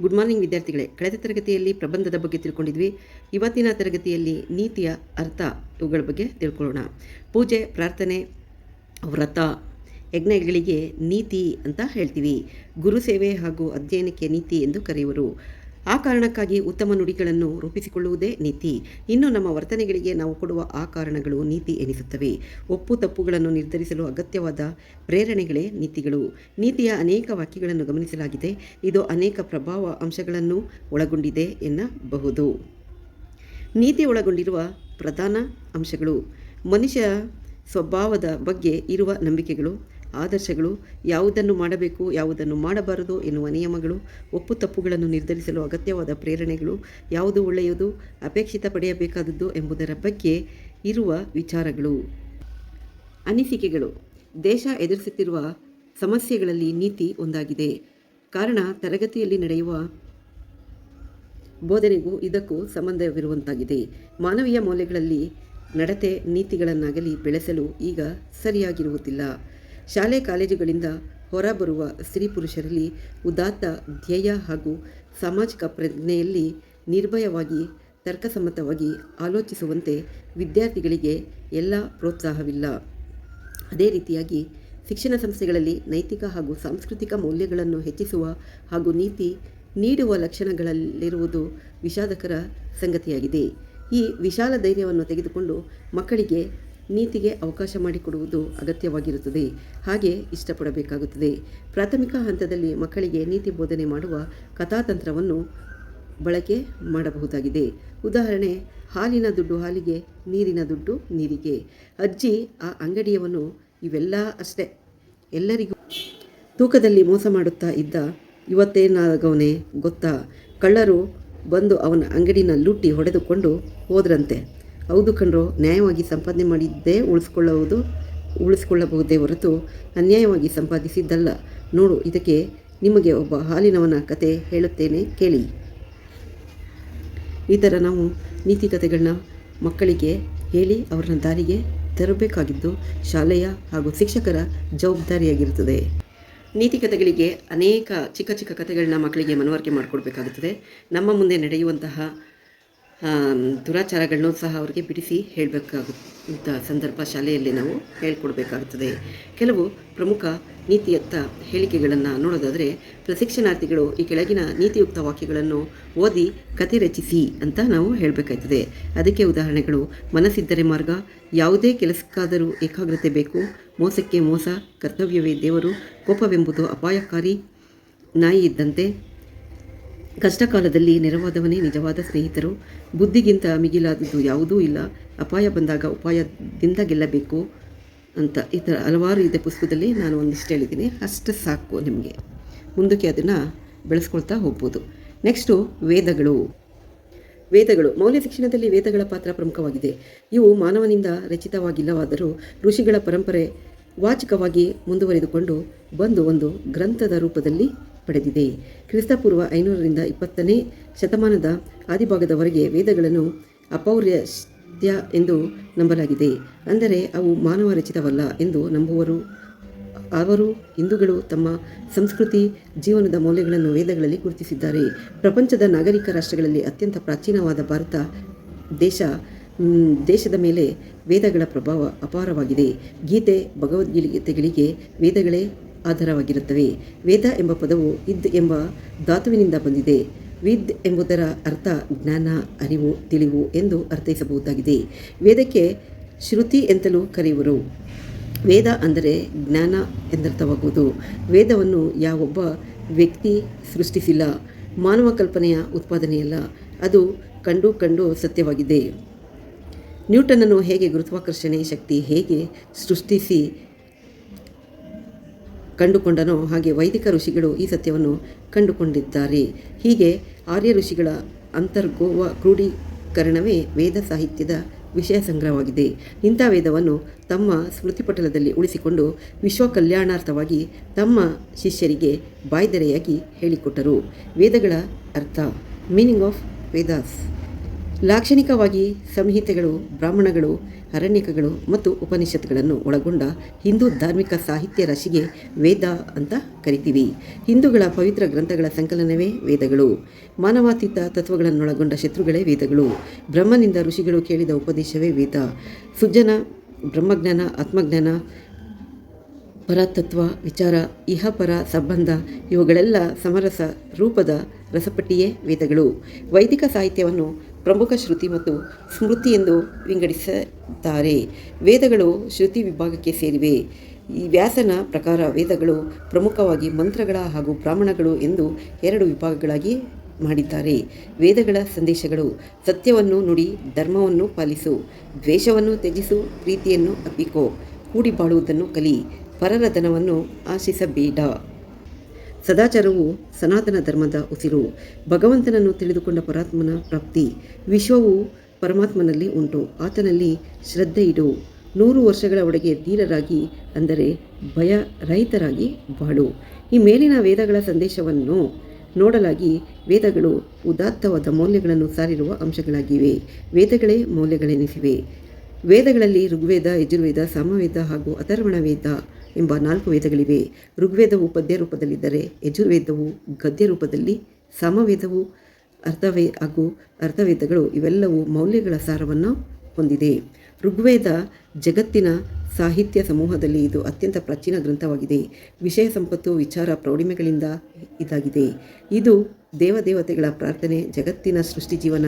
Good morning ವಿದ್ಯಾರ್ಥಿಗಳೇ. ಕಳೆದ ತರಗತಿಯಲ್ಲಿ ಪ್ರಬಂಧದ ಬಗ್ಗೆ ತಿಳ್ಕೊಂಡಿದ್ವಿ. ಇವತ್ತಿನ ತರಗತಿಯಲ್ಲಿ ನೀತಿಯ ಅರ್ಥ ಇವುಗಳ ಬಗ್ಗೆ ತಿಳ್ಕೊಳ್ಳೋಣ. ಪೂಜೆ, ಪ್ರಾರ್ಥನೆ, ವ್ರತ, ಯಜ್ಞಗಳಿಗೆ ನೀತಿ ಅಂತ ಹೇಳ್ತೀವಿ. ಗುರು ಸೇವೆ ಹಾಗೂ ಅಧ್ಯಯನಕ್ಕೆ ನೀತಿ ಎಂದು ಕರೆಯುವರು. ಆ ಕಾರಣಕ್ಕಾಗಿ ಉತ್ತಮ ನುಡಿಗಳನ್ನು ರೂಪಿಸಿಕೊಳ್ಳುವುದೇ ನೀತಿ. ಇನ್ನು ನಮ್ಮ ವರ್ತನೆಗಳಿಗೆ ನಾವು ಕೊಡುವ ಆ ಕಾರಣಗಳು ನೀತಿ ಎನಿಸುತ್ತವೆ. ಒಪ್ಪು ತಪ್ಪುಗಳನ್ನು ನಿರ್ಧರಿಸಲು ಅಗತ್ಯವಾದ ಪ್ರೇರಣೆಗಳೇ ನೀತಿಗಳು. ನೀತಿಯ ಅನೇಕ ವಾಕ್ಯಗಳನ್ನು ಗಮನಿಸಲಾಗಿದೆ. ಇದು ಅನೇಕ ಪ್ರಭಾವ ಅಂಶಗಳನ್ನು ಒಳಗೊಂಡಿದೆ ಎನ್ನಬಹುದು. ನೀತಿ ಒಳಗೊಂಡಿರುವ ಪ್ರಧಾನ ಅಂಶಗಳು. ಮನುಷ್ಯ ಸ್ವಭಾವದ ಬಗ್ಗೆ ಇರುವ ನಂಬಿಕೆಗಳು. ಆದರ್ಶಗಳು ಯಾವುದನ್ನು ಮಾಡಬೇಕು, ಯಾವುದನ್ನು ಮಾಡಬಾರದು ಎನ್ನುವ ನಿಯಮಗಳು, ಒಪ್ಪು ತಪ್ಪುಗಳನ್ನು ನಿರ್ಧರಿಸಲು ಅಗತ್ಯವಾದ ಪ್ರೇರಣೆಗಳು, ಯಾವುದು ಒಳ್ಳೆಯದು, ಅಪೇಕ್ಷಿತ ಪಡೆಯಬೇಕಾದದ್ದು ಎಂಬುದರ ಬಗ್ಗೆ ಇರುವ ವಿಚಾರಗಳು. ಅನಿಸಿಕೆಗಳು. ದೇಶ ಎದುರಿಸುತ್ತಿರುವ ಸಮಸ್ಯೆಗಳಲ್ಲಿ ನೀತಿ ಒಂದಾಗಿದೆ. ಕಾರಣ, ತರಗತಿಯಲ್ಲಿ ನಡೆಯುವ ಬೋಧನೆಗೂ ಇದಕ್ಕೂ ಸಂಬಂಧವಿರುವಂತಾಗಿದೆ. ಮಾನವೀಯ ಮೌಲ್ಯಗಳಲ್ಲಿ ನಡತೆ ನೀತಿಗಳನ್ನಾಗಲಿ ಬೆಳೆಸಲು ಈಗ ಸರಿಯಾಗಿರುವುದಿಲ್ಲ. ಶಾಲೆ ಕಾಲೇಜುಗಳಿಂದ ಹೊರಬರುವ ಸ್ತ್ರೀ ಪುರುಷರಲ್ಲಿ ಉದಾತ್ತ ಧ್ಯೇಯ ಹಾಗೂ ಸಾಮಾಜಿಕ ಪ್ರಜ್ಞೆಯಲ್ಲಿ ನಿರ್ಭಯವಾಗಿ, ತರ್ಕಸಮ್ಮತವಾಗಿ ಆಲೋಚಿಸುವಂತೆ ವಿದ್ಯಾರ್ಥಿಗಳಿಗೆ ಎಲ್ಲ ಪ್ರೋತ್ಸಾಹವಿಲ್ಲ. ಅದೇ ರೀತಿಯಾಗಿ ಶಿಕ್ಷಣ ಸಂಸ್ಥೆಗಳಲ್ಲಿ ನೈತಿಕ ಹಾಗೂ ಸಾಂಸ್ಕೃತಿಕ ಮೌಲ್ಯಗಳನ್ನು ಹೆಚ್ಚಿಸುವ ಹಾಗೂ ನೀತಿ ನೀಡುವ ಲಕ್ಷಣಗಳಲ್ಲಿರುವುದು ವಿಷಾದಕರ ಸಂಗತಿಯಾಗಿದೆ. ಈ ವಿಶಾಲ ಧೈರ್ಯವನ್ನು ತೆಗೆದುಕೊಂಡು ಮಕ್ಕಳಿಗೆ ನೀತಿಗೆ ಅವಕಾಶ ಮಾಡಿಕೊಡುವುದು ಅಗತ್ಯವಾಗಿರುತ್ತದೆ. ಹಾಗೆ ಇಷ್ಟಪಡಬೇಕಾಗುತ್ತದೆ. ಪ್ರಾಥಮಿಕ ಹಂತದಲ್ಲಿ ಮಕ್ಕಳಿಗೆ ನೀತಿ ಬೋಧನೆ ಮಾಡುವ ಕಥಾತಂತ್ರವನ್ನು ಬಳಕೆ ಮಾಡಬಹುದಾಗಿದೆ. ಉದಾಹರಣೆ, ಹಾಲಿನ ದುಡ್ಡು ಹಾಲಿಗೆ, ನೀರಿನ ದುಡ್ಡು ನೀರಿಗೆ. ಅಜ್ಜಿ ಆ ಅಂಗಡಿಯವನು ಇವೆಲ್ಲ ಅಷ್ಟೇ. ಎಲ್ಲರಿಗೂ ತೂಕದಲ್ಲಿ ಮೋಸ ಮಾಡುತ್ತಾ ಇದ್ದ ಇವತ್ತೇನಾಗವನೇ ಗೊತ್ತಾ? ಕಳ್ಳರು ಬಂದು ಅವನ ಅಂಗಡಿನ ಲೂಟಿ ಹೊಡೆದುಕೊಂಡು ಹೋದ್ರಂತೆ. ಹೌದು ಕಣ್ರೋ, ನ್ಯಾಯವಾಗಿ ಸಂಪಾದನೆ ಮಾಡಿದ್ದೇ ಉಳಿಸ್ಕೊಳ್ಳುವುದು, ಉಳಿಸ್ಕೊಳ್ಳಬಹುದೇ ಹೊರತು ಅನ್ಯಾಯವಾಗಿ ಸಂಪಾದಿಸಿದ್ದಲ್ಲ. ನೋಡು, ಇದಕ್ಕೆ ನಿಮಗೆ ಒಬ್ಬ ಹಾಲಿನವನ ಕತೆ ಹೇಳುತ್ತೇನೆ ಕೇಳಿ. ಈ ಥರ ನಾವು ನೀತಿ ಕಥೆಗಳನ್ನ ಮಕ್ಕಳಿಗೆ ಹೇಳಿ ಅವರನ್ನ ದಾರಿಗೆ ತರಬೇಕಾಗಿದ್ದು ಶಾಲೆಯ ಹಾಗೂ ಶಿಕ್ಷಕರ ಜವಾಬ್ದಾರಿಯಾಗಿರುತ್ತದೆ. ನೀತಿ ಕಥೆಗಳಿಗೆ ಅನೇಕ ಚಿಕ್ಕ ಚಿಕ್ಕ ಕಥೆಗಳನ್ನ ಮಕ್ಕಳಿಗೆ ಮನವರಿಕೆ ಮಾಡಿಕೊಡ್ಬೇಕಾಗುತ್ತದೆ. ನಮ್ಮ ಮುಂದೆ ನಡೆಯುವಂತಹ ದುರಾಚಾರಗಳನ್ನು ಸಹ ಅವರಿಗೆ ಬಿಡಿಸಿ ಹೇಳಬೇಕಾಗುತ್ತ ಸಂದರ್ಭ ಶಾಲೆಯಲ್ಲಿ ನಾವು ಹೇಳಿಕೊಡ್ಬೇಕಾಗುತ್ತದೆ ಕೆಲವು ಪ್ರಮುಖ ನೀತಿಯತ್ತ ಹೇಳಿಕೆಗಳನ್ನು ನೋಡೋದಾದರೆ, ಪ್ರಶಿಕ್ಷಣಾರ್ಥಿಗಳು ಈ ಕೆಳಗಿನ ನೀತಿಯುಕ್ತ ವಾಕ್ಯಗಳನ್ನು ಓದಿ ಕತೆ ರಚಿಸಿ ಅಂತ ನಾವು ಹೇಳಬೇಕಾಯ್ತದೆ. ಅದಕ್ಕೆ ಉದಾಹರಣೆಗಳು, ಮನಸ್ಸಿದ್ದರೆ ಮಾರ್ಗ, ಯಾವುದೇ ಕೆಲಸಕ್ಕಾದರೂ ಏಕಾಗ್ರತೆ ಬೇಕು, ಮೋಸಕ್ಕೆ ಮೋಸ, ಕರ್ತವ್ಯವೇ ದೇವರು, ಕೋಪವೆಂಬುದು ಅಪಾಯಕಾರಿ, ನಾಯಿ ಇದ್ದಂತೆ ಕಷ್ಟಕಾಲದಲ್ಲಿ ನೆರವಾದವನೇ ನಿಜವಾದ ಸ್ನೇಹಿತರು. ಬುದ್ಧಿಗಿಂತ ಮಿಗಿಲಾದದ್ದು ಯಾವುದೂ ಇಲ್ಲ. ಅಪಾಯ ಬಂದಾಗ ಉಪಾಯದಿಂದ ಗೆಲ್ಲಬೇಕು ಅಂತ ಈ ಥರ ಹಲವಾರು ಇದೆ ಪುಸ್ತಕದಲ್ಲಿ ನಾನು ಒಂದಿಷ್ಟು ಹೇಳಿದ್ದೀನಿ. ಅಷ್ಟು ಸಾಕು ನಿಮಗೆ. ಮುಂದಕ್ಕೆ ಅದನ್ನು ಬೆಳೆಸ್ಕೊಳ್ತಾ ಹೋಗ್ಬೋದು. ನೆಕ್ಸ್ಟು ವೇದಗಳು. ವೇದಗಳು. ಮೌಲ್ಯ ಶಿಕ್ಷಣದಲ್ಲಿ ವೇದಗಳ ಪಾತ್ರ ಪ್ರಮುಖವಾಗಿದೆ. ಇವು ಮಾನವನಿಂದ ರಚಿತವಾಗಿಲ್ಲವಾದರೂ ಋಷಿಗಳ ಪರಂಪರೆ ವಾಚಿಕವಾಗಿ ಮುಂದುವರೆದುಕೊಂಡು ಬಂದು ಒಂದು ಗ್ರಂಥದ ರೂಪದಲ್ಲಿ ಪಡೆದಿದೆ. ಕ್ರಿಸ್ತಪೂರ್ವ ಐನೂರರಿಂದ ಇಪ್ಪತ್ತನೇ ಶತಮಾನದ ಆದಿಭಾಗದವರೆಗೆ ವೇದಗಳನ್ನು ಅಪೌರ್ಯಸ್ತ್ಯ ಎಂದು ನಂಬಲಾಗಿದೆ. ಅಂದರೆ ಅವು ಮಾನವ ರಚಿತವಲ್ಲ ಎಂದು ನಂಬುವರು. ಅವರು ಹಿಂದೂಗಳು ತಮ್ಮ ಸಂಸ್ಕೃತಿ, ಜೀವನದ ಮೌಲ್ಯಗಳನ್ನು ವೇದಗಳಲ್ಲಿ ಗುರುತಿಸಿದ್ದಾರೆ. ಪ್ರಪಂಚದ ನಾಗರಿಕ ರಾಷ್ಟ್ರಗಳಲ್ಲಿ ಅತ್ಯಂತ ಪ್ರಾಚೀನವಾದ ಭಾರತ ದೇಶ ದೇಶದ ಮೇಲೆ ವೇದಗಳ ಪ್ರಭಾವ ಅಪಾರವಾಗಿದೆ. ಗೀತೆ, ಭಗವದ್ಗೀತೆಗಳಿಗೆ ವೇದಗಳೇ ಆಧಾರವಾಗಿರುತ್ತವೆ. ವೇದ ಎಂಬ ಪದವು ಇದ್ ಎಂಬ ಧಾತುವಿನಿಂದ ಬಂದಿದೆ. ವಿದ್ ಎಂಬುದರ ಅರ್ಥ ಜ್ಞಾನ, ಅರಿವು, ತಿಳಿವು ಎಂದು ಅರ್ಥೈಸಬಹುದಾಗಿದೆ. ವೇದಕ್ಕೆ ಶ್ರುತಿ ಎಂತಲೂ ಕರೆಯುವರು. ವೇದ ಅಂದರೆ ಜ್ಞಾನ ಎಂದರ್ಥವಾಗುವುದು. ವೇದವನ್ನು ಯಾವೊಬ್ಬ ವ್ಯಕ್ತಿ ಸೃಷ್ಟಿಸಿಲ್ಲ. ಮಾನವ ಕಲ್ಪನೆಯ ಉತ್ಪಾದನೆಯಲ್ಲ. ಅದು ಕಂಡು ಕಂಡು ಸತ್ಯವಾಗಿದೆ. ನ್ಯೂಟನನ್ನು ಹೇಗೆ ಗುರುತ್ವಾಕರ್ಷಣೆ ಶಕ್ತಿ ಹೇಗೆ ಸೃಷ್ಟಿಸಿ ಕಂಡುಕೊಂಡನೋ ಹಾಗೆ ವೈದಿಕ ಋಷಿಗಳು ಈ ಸತ್ಯವನ್ನು ಕಂಡುಕೊಂಡಿದ್ದಾರೆ. ಹೀಗೆ ಆರ್ಯ ಋಷಿಗಳ ಅಂತರ್ಗೋವ ಕ್ರೋಢೀಕರಣವೇ ವೇದ ಸಾಹಿತ್ಯದ ವಿಷಯ ಸಂಗ್ರಹವಾಗಿದೆ. ಇಂಥ ವೇದವನ್ನು ತಮ್ಮ ಸ್ಮೃತಿಪಟಲದಲ್ಲಿ ಉಳಿಸಿಕೊಂಡು ವಿಶ್ವ ಕಲ್ಯಾಣಾರ್ಥವಾಗಿ ತಮ್ಮ ಶಿಷ್ಯರಿಗೆ ಬಾಯ್ದೆರೆಯಾಗಿ ಹೇಳಿಕೊಟ್ಟರು. ವೇದಗಳ ಅರ್ಥ ಮೀನಿಂಗ್ ಆಫ್ ವೇದಾಸ್ ಲಾಕ್ಷಣಿಕವಾಗಿ ಸಂಹಿತೆಗಳು, ಬ್ರಾಹ್ಮಣಗಳು, ಅರಣ್ಯಕಗಳು ಮತ್ತು ಉಪನಿಷತ್ಗಳನ್ನು ಒಳಗೊಂಡ ಹಿಂದೂ ಧಾರ್ಮಿಕ ಸಾಹಿತ್ಯ ರಾಶಿಗೆ ವೇದ ಅಂತ ಕರಿತೀವಿ. ಹಿಂದೂಗಳ ಪವಿತ್ರ ಗ್ರಂಥಗಳ ಸಂಕಲನವೇ ವೇದಗಳು. ಮಾನವಾತೀತ ತತ್ವಗಳನ್ನೊಳಗೊಂಡ ಶತ್ರುಗಳೇ ವೇದಗಳು. ಬ್ರಹ್ಮನಿಂದ ಋಷಿಗಳು ಕೇಳಿದ ಉಪದೇಶವೇ ವೇದ. ಸುಜ್ಜನ, ಬ್ರಹ್ಮಜ್ಞಾನ, ಆತ್ಮಜ್ಞಾನ, ಪರತತ್ವ, ವಿಚಾರ, ಇಹಪರ ಸಂಬಂಧ ಇವುಗಳೆಲ್ಲ ಸಮರಸ ರೂಪದ ರಸಪಟ್ಟಿಯೇ ವೇದಗಳು. ವೈದಿಕ ಸಾಹಿತ್ಯವನ್ನು ಪ್ರಮುಖ ಶ್ರುತಿ ಮತ್ತು ಸ್ಮೃತಿ ಎಂದು ವಿಂಗಡಿಸುತ್ತಾರೆ ವೇದಗಳು ಶ್ರುತಿ ವಿಭಾಗಕ್ಕೆ ಸೇರಿವೆ. ಈ ವ್ಯಾಸನ ಪ್ರಕಾರ ವೇದಗಳು ಪ್ರಮುಖವಾಗಿ ಮಂತ್ರಗಳ ಹಾಗೂ ಬ್ರಾಹ್ಮಣಗಳು ಎಂದು ಎರಡು ವಿಭಾಗಗಳಾಗಿ ಮಾಡಿದ್ದಾರೆ. ವೇದಗಳ ಸಂದೇಶಗಳು, ಸತ್ಯವನ್ನು ನುಡಿ, ಧರ್ಮವನ್ನು ಪಾಲಿಸು, ದ್ವೇಷವನ್ನು ತ್ಯಜಿಸು, ಪ್ರೀತಿಯನ್ನು ಅಪ್ಪಿಕೋ ಕೂಡಿ ಬಾಳುವುದನ್ನು ಕಲಿ, ಪರರ ಧನವನ್ನು ಆಶಿಸಬೇಡ. ಸದಾಚಾರವು ಸನಾತನ ಧರ್ಮದ ಉಸಿರು. ಭಗವಂತನನ್ನು ತಿಳಿದುಕೊಂಡ ಪರಾತ್ಮನ ಪ್ರಾಪ್ತಿ. ವಿಶ್ವವು ಪರಮಾತ್ಮನಲ್ಲಿ ಉಂಟು. ಆತನಲ್ಲಿ ಶ್ರದ್ಧೆ ಇಡು. ನೂರು ವರ್ಷಗಳ ಒಳಗೆ ಧೀರರಾಗಿ, ಅಂದರೆ ಭಯ ರಹಿತರಾಗಿ ಬಾಳು. ಈ ಮೇಲಿನ ವೇದಗಳ ಸಂದೇಶವನ್ನು ನೋಡಲಾಗಿ ವೇದಗಳು ಉದಾತ್ತವಾದ ಮೌಲ್ಯಗಳನ್ನು ಸಾರಿರುವ ಅಂಶಗಳಾಗಿವೆ. ವೇದಗಳೇ ಮೌಲ್ಯಗಳೆನಿಸಿವೆ. ವೇದಗಳಲ್ಲಿ ಋಗ್ವೇದ, ಯಜುರ್ವೇದ, ಸಾಮವೇದ ಹಾಗೂ ಅಥರ್ವಣ ವೇದ ಎಂಬ ನಾಲ್ಕು ವೇದಗಳಿವೆ. ಋಗ್ವೇದವು ಪದ್ಯ ರೂಪದಲ್ಲಿದ್ದರೆ ಯಜುರ್ವೇದವು ಗದ್ಯ ರೂಪದಲ್ಲಿ ಸಾಮವೇದವು ಅರ್ಥವೇ ಹಾಗೂ ಅರ್ಥವೇದಗಳು ಇವೆಲ್ಲವೂ ಮೌಲ್ಯಗಳ ಸಾರವನ್ನು ಹೊಂದಿದೆ. ಋಗ್ವೇದ ಜಗತ್ತಿನ ಸಾಹಿತ್ಯ ಸಮೂಹದಲ್ಲಿ ಇದು ಅತ್ಯಂತ ಪ್ರಾಚೀನ ಗ್ರಂಥವಾಗಿದೆ. ವಿಷಯ ಸಂಪತ್ತು, ವಿಚಾರ, ಪ್ರೌಢಿಮೆಗಳಿಂದ ಇದಾಗಿದೆ. ಇದು ದೇವದೇವತೆಗಳ ಪ್ರಾರ್ಥನೆ, ಜಗತ್ತಿನ ಸೃಷ್ಟಿ ಜೀವನ,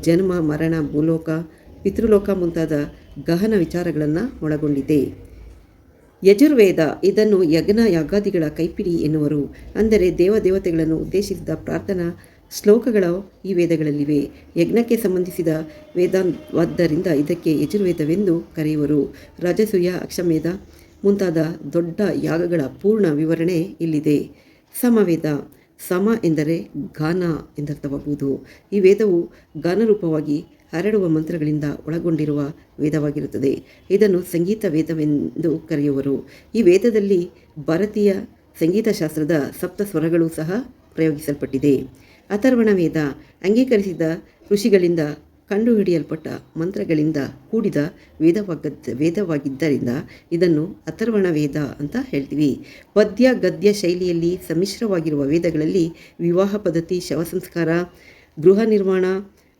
ಜನ್ಮ, ಮರಣ, ಭೂಲೋಕ, ಪಿತೃಲೋಕ ಮುಂತಾದ ಗಹನ ವಿಚಾರಗಳನ್ನು ಒಳಗೊಂಡಿದೆ. ಯಜುರ್ವೇದ ಇದನ್ನು ಯಜ್ಞ ಯಾಗಾದಿಗಳ ಕೈಪಿಡಿ ಎನ್ನುವರು. ಅಂದರೆ ದೇವದೇವತೆಗಳನ್ನು ಉದ್ದೇಶಿಸಿದ ಪ್ರಾರ್ಥನಾ ಶ್ಲೋಕಗಳು ಈ ವೇದಗಳಲ್ಲಿವೆ. ಯಜ್ಞಕ್ಕೆ ಸಂಬಂಧಿಸಿದ ವೇದವಾದ್ದರಿಂದ ಇದಕ್ಕೆ ಯಜುರ್ವೇದವೆಂದು ಕರೆಯುವರು. ರಾಜಸೂಯ, ಅಕ್ಷಮೇಧ ಮುಂತಾದ ದೊಡ್ಡ ಯಾಗಗಳ ಪೂರ್ಣ ವಿವರಣೆ ಇಲ್ಲಿದೆ. ಸಮವೇದ, ಸಮ ಎಂದರೆ ಗಾನ ಎಂದರ್ಥವಾಗುವುದು. ಈ ವೇದವು ಗಾನರೂಪವಾಗಿ ಹರಡುವ ಮಂತ್ರಗಳಿಂದ ಒಳಗೊಂಡಿರುವ ವೇದವಾಗಿರುತ್ತದೆ. ಇದನ್ನು ಸಂಗೀತ ವೇದವೆಂದು ಕರೆಯುವರು. ಈ ವೇದದಲ್ಲಿ ಭಾರತೀಯ ಸಂಗೀತಶಾಸ್ತ್ರದ ಸಪ್ತ ಸ್ವರಗಳು ಸಹ ಪ್ರಯೋಗಿಸಲ್ಪಟ್ಟಿದೆ. ಅಥರ್ವಣ ವೇದ ಅಂಗೀಕರಿಸಿದ ಋಷಿಗಳಿಂದ ಕಂಡುಹಿಡಿಯಲ್ಪಟ್ಟ ಮಂತ್ರಗಳಿಂದ ಕೂಡಿದ ವೇದವಾಗದ್, ವೇದವಾಗಿದ್ದರಿಂದ ಇದನ್ನು ಅಥರ್ವಣ ವೇದ ಅಂತ ಹೇಳ್ತೀವಿ. ಪದ್ಯ, ಗದ್ಯ ಶೈಲಿಯಲ್ಲಿ ಸಮ್ಮಿಶ್ರವಾಗಿರುವ ವೇದಗಳಲ್ಲಿ ವಿವಾಹ ಪದ್ಧತಿ, ಶವ ಸಂಸ್ಕಾರ, ಗೃಹ ನಿರ್ಮಾಣ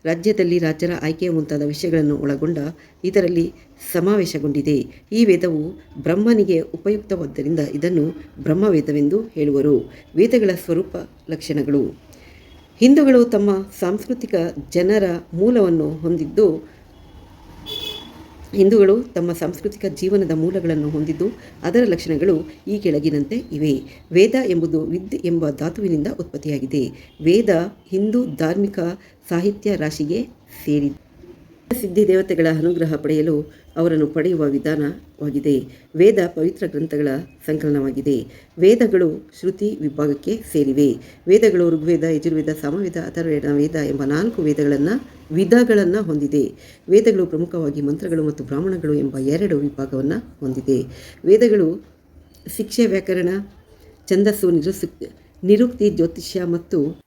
ರಾಜ್ಯದಲ್ಲಿ ರಾಜರ ಆಯ್ಕೆ ಮುಂತಾದ ವಿಷಯಗಳನ್ನು ಒಳಗೊಂಡ ಇದರಲ್ಲಿ ಸಮಾವೇಶಗೊಂಡಿದೆ. ಈ ವೇದವು ಬ್ರಹ್ಮನಿಗೆ ಉಪಯುಕ್ತವಾದ್ದರಿಂದ ಇದನ್ನು ಬ್ರಹ್ಮವೇದವೆಂದು ಹೇಳುವರು. ವೇದಗಳ ಸ್ವರೂಪ ಲಕ್ಷಣಗಳು. ಹಿಂದೂಗಳು ತಮ್ಮ ಸಾಂಸ್ಕೃತಿಕ ಜನರ ಮೂಲವನ್ನು ಹೊಂದಿದ್ದು ಹಿಂದೂಗಳು ತಮ್ಮ ಸಾಂಸ್ಕೃತಿಕ ಜೀವನದ ಮೂಲಗಳನ್ನು ಹೊಂದಿದ್ದು ಅದರ ಲಕ್ಷಣಗಳು ಈ ಕೆಳಗಿನಂತೆ ಇವೆ. ವೇದ ಎಂಬುದು ವಿದ್ ಎಂಬ ಧಾತುವಿನಿಂದ ಉತ್ಪತ್ತಿಯಾಗಿದೆ. ವೇದ ಹಿಂದೂ ಧಾರ್ಮಿಕ ಸಾಹಿತ್ಯ ರಾಶಿಗೆ ಸೇರಿದೆ. ಸಿದ್ಧಿ ದೇವತೆಗಳ ಅನುಗ್ರಹ ಪಡೆಯಲು ಅವರನ್ನು ಪಡೆಯುವ ವಿಧಾನವಾಗಿದೆ. ವೇದ ಪವಿತ್ರ ಗ್ರಂಥಗಳ ಸಂಕಲನವಾಗಿದೆ. ವೇದಗಳು ಶ್ರುತಿ ವಿಭಾಗಕ್ಕೆ ಸೇರಿವೆ. ವೇದಗಳು ಋಗ್ವೇದ, ಯಜುರ್ವೇದ ಸಾಮವೇದ ಅಥರ್ವೇದ ವೇದ ಎಂಬ ನಾಲ್ಕು ವೇದಗಳನ್ನು ವಿಧಗಳನ್ನು ಹೊಂದಿದೆ. ವೇದಗಳು ಪ್ರಮುಖವಾಗಿ ಮಂತ್ರಗಳು ಮತ್ತು ಬ್ರಾಹ್ಮಣಗಳು ಎಂಬ ಎರಡು ವಿಭಾಗವನ್ನು ಹೊಂದಿದೆ. ವೇದಗಳು ಶಿಕ್ಷೆ, ವ್ಯಾಕರಣ, ಛಂದಸ್ಸು, ನಿರುಸ್, ನಿರುಕ್ತಿ, ಜ್ಯೋತಿಷ್ಯ ಮತ್ತು